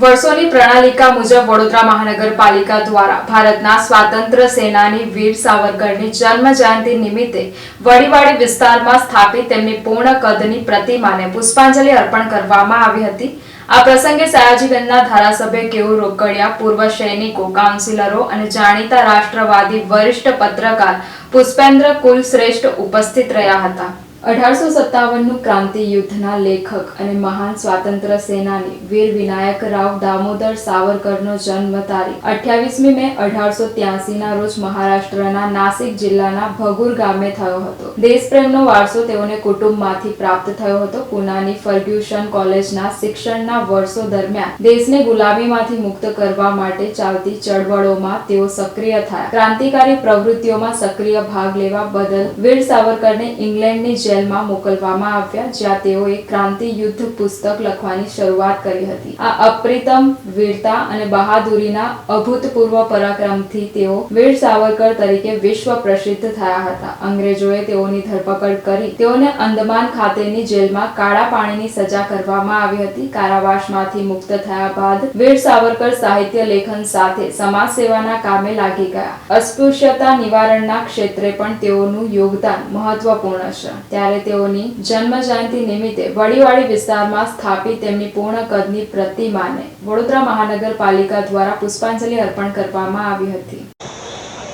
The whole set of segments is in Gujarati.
વર્ષોની પ્રણાલિકા મુજબ વડોદરા મહાનગરપાલિકા દ્વારા ભારતના સ્વાતંત્ર્ય સેનાની વીર સાવરકરની જન્મ જયંતિ નિમિત્તે વડીવાડી વિસ્તારમાં સ્થાપિત તેમની પૂર્ણ કદની પ્રતિમાને પુષ્પાંજલિ અર્પણ કરવામાં આવી હતી. આ પ્રસંગે સયાજીગંજના ધારાસભ્ય કેવું રોકડિયા, પૂર્વ સૈનિકો, કાઉન્સિલરો અને જાણીતા રાષ્ટ્રવાદી વરિષ્ઠ પત્રકાર પુષ્પેન્દ્ર કુલ શ્રેષ્ઠ ઉપસ્થિત રહ્યા હતા. અઢારસો સત્તાવનનું ક્રાંતિ યુદ્ધના લેખક અને મહાન સ્વાતંત્ર્ય સેનાની વીર વિનાયક રાવ દામોદર સાવરકરનો જન્મ તારીખ અઠ્યાવીસમી મે અઢારસો ત્યાસીના રોજ મહારાષ્ટ્રના નાસિક જિલ્લાના ભગુર ગામે થયો હતો. દેશપ્રેમનો વારસો તેઓને કુટુંબમાંથી પ્રાપ્ત થયો હતો. પુનાની ફર્ગ્યુશન કોલેજના શિક્ષણના વર્ષો દરમિયાન દેશને ગુલામીમાંથી મુક્ત કરવા માટે ચાલતી ચળવળોમાં તેઓ સક્રિય થયા. ક્રાંતિકારી પ્રવૃત્તિઓમાં સક્રિય ભાગ લેવા બદલ વીર સાવરકરને ઇંગ્લેન્ડની જેલમાં મોકલવામાં આવ્યા, જ્યાં તેઓએ ક્રાંતિ યુદ્ધ પુસ્તક લખવાની શરૂઆત કરી હતી. આ અપ્રિતમ, વીરતા અને બહાદુરીના અભૂતપૂર્વ પરાક્રમથી તેઓ વીર સાવરકર તરીકે વિશ્વ પ્રસિદ્ધ થયા હતા. અંગ્રેજોએ તેઓની ધરપકડ કરી તેઓને અંદમાન ખાતેની જેલમાં કાળા પાણીની સજા કરવામાં આવી હતી. કારાવાસમાંથી મુક્ત થયા બાદ વીર સાવરકર સાહિત્ય લેખન સાથે સમાજ સેવાના કામે લાગી ગયા. અસ્પૃશ્યતા નિવારણના ક્ષેત્રે પણ તેઓનું યોગદાન મહત્વપૂર્ણ છે. ત્યારે તેઓની જન્મ જયંતિ નિમિત્તે વડીવાડી વિસ્તારમાં સ્થાપિત તેમની પૂર્ણ કદની પ્રતિમાને વડોદરા મહાનગરપાલિકા દ્વારા પુષ્પાંજલિ અર્પણ કરવામાં આવી હતી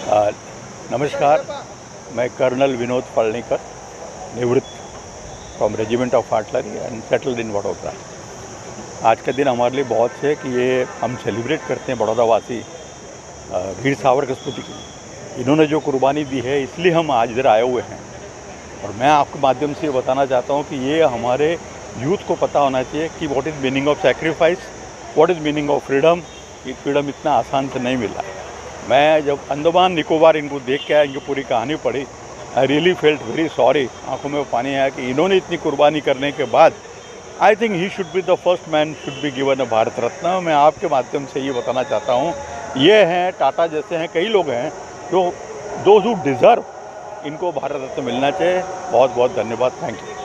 आ, नमस्कार मैं कर्नल विनोद पलनीकर निवृत्त from regiment of artillery and settled in Vadodara आज का दिन हमारे लिए बहुत है कि ये हम सेलिब्रेट करते हैं बड़ौदा वासी अ, वीर सावरकर स्मृति की इन्होंने जो कुर्बानी दी है इसलिए हम आज इधर आए हुए हैं और मैं आपके माध्यम से ये बताना चाहता हूँ कि ये हमारे यूथ को पता होना चाहिए कि what is meaning of sacrifice what is meaning of freedom ये फ्रीडम इतना आसान से नहीं मिला। मैं जब अंडमान निकोबार इनको देख के आया, इनकी पूरी कहानी पढ़ी I really felt very sorry आँखों में पानी आया कि इन्होंने इतनी कुर्बानी करने के बाद I think he should be the first man should be given a Bharat Ratna मैं आपके माध्यम से ये बताना चाहता हूँ, ये हैं, टाटा जैसे हैं, कई लोग हैं जो दो डिज़र्व इनको भारत रत्न मिलना चाहिए बहुत बहुत धन्यवाद थैंक यू